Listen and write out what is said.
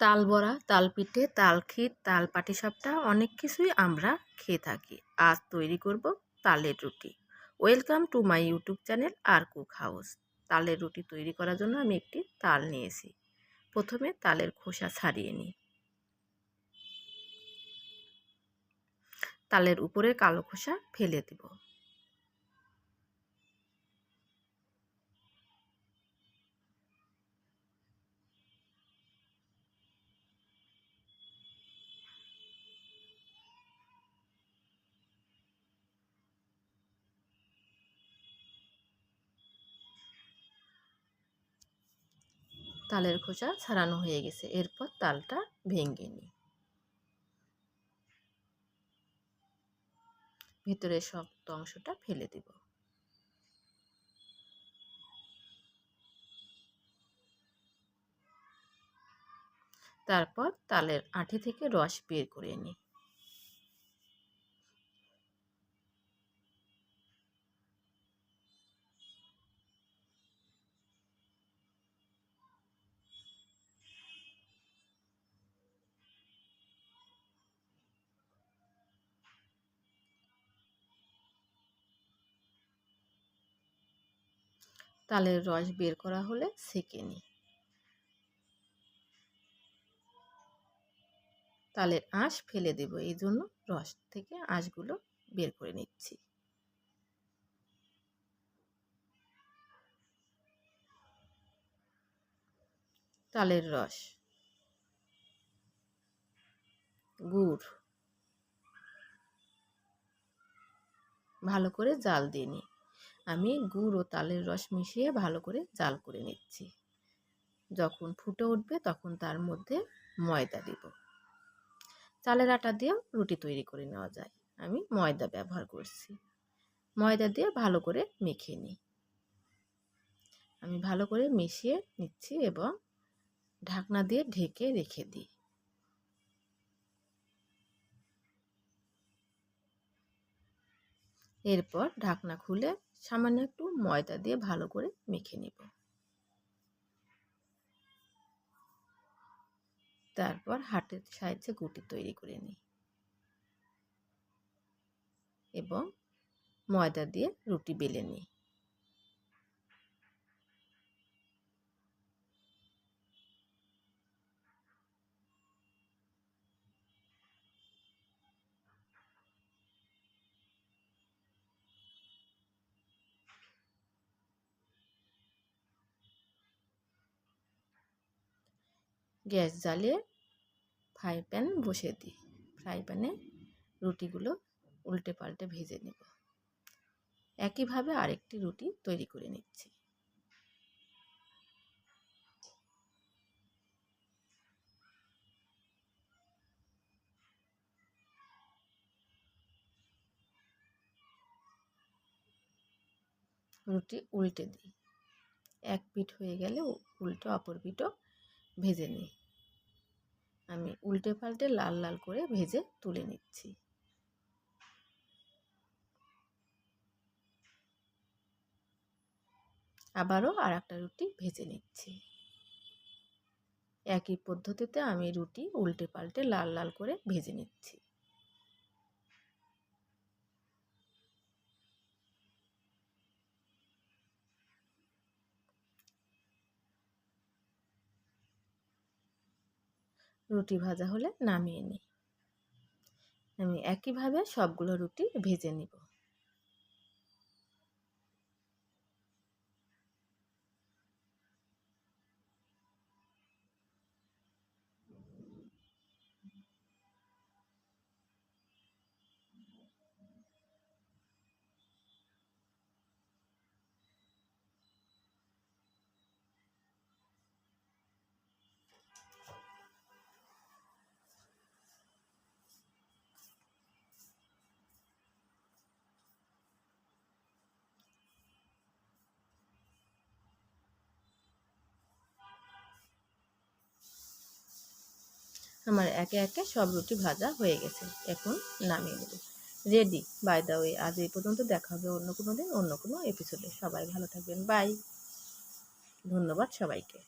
তাল বড়া, তাল পিঠে, তাল ক্ষীর, তাল পাটিসাপটা, অনেক কিছুই আমরা খেয়ে থাকি। আজ তৈরি করব তালের রুটি। Welcome to my YouTube channel R cook house. তালের রুটি তৈরি করার জন্য আমি একটি তাল নিয়েছি। প্রথমে তালের খোসা ছাড়িয়ে নিই। তালের উপরের কালো খোসা ফেলে দেব। তালের খোসা ছাড়ানো হয়ে গেছে। এরপর তালটা ভেঙে নিই। ভিতরে শক্ত অংশটা ফেলে দিব। তারপর তালের আঠি থেকে রস বের করে নিই। তালের রস বের করা হলে সেকে নিই। তালের আঁশ ফেলে দেব, এই জন্য রস থেকে আঁশগুলো বের করে নিচ্ছি। তালের রস। গুড়। ভালো করে জাল দিয়ে নিই। আমি গুড় ও তালের রস মিশিয়ে ভালো করে জাল করে নিচ্ছি। যখন ফুটে উঠবে তখন তার মধ্যে ময়দা দিব। চালের আটা দিয়েও রুটি তৈরি করে নেওয়া যায়। আমি ময়দা ব্যবহার করছি। ময়দা দিয়ে ভালো করে মেখে নিই আমি ভালো করে মিশিয়ে নিচ্ছি এবং ঢাকনা দিয়ে ঢেকে রেখে দিই। এরপর ঢাকনা খুলে সামান্য একটু ময়দা দিয়ে ভালো করে মেখে নেব। তারপর হাটের সাহায্যে গুটি তৈরি করে নিই এবং ময়দা দিয়ে রুটি বেলে নিই। গ্যাস জ্বালিয়ে ফ্রাই প্যান বসিয়ে দিই। ফ্রাই প্যানে রুটিগুলো উল্টে পাল্টে ভেজে নেব। একইভাবে আরেকটি রুটি তৈরি করে নিচ্ছি। রুটি উল্টে দিই। এক পিঠ হয়ে গেলে উল্টো, অপর পিঠও ভেজে নিই। আমি উল্টে পাল্টে লাল লাল করে ভেজে তুলে নিচ্ছি। আবারও আর একটা রুটি ভেজে নিচ্ছি। একই পদ্ধতিতে আমি রুটি উল্টে পাল্টে লাল লাল করে ভেজে নিচ্ছি। রুটি ভাজা হলে নামিয়ে নিই। আমি একইভাবে সবগুলো রুটি ভেজে নিব। আমার একে একে সব রুটি ভাজা হয়ে গেছে। এখন নামিয়ে নেব। রেডি বাই দা ওয়ে আজ এই পর্যন্ত দেখা হবে অন্য কোনো দিন, অন্য কোনো এপিসোডে সবাই ভালো থাকবেন। বাই ধন্যবাদ সবাইকে।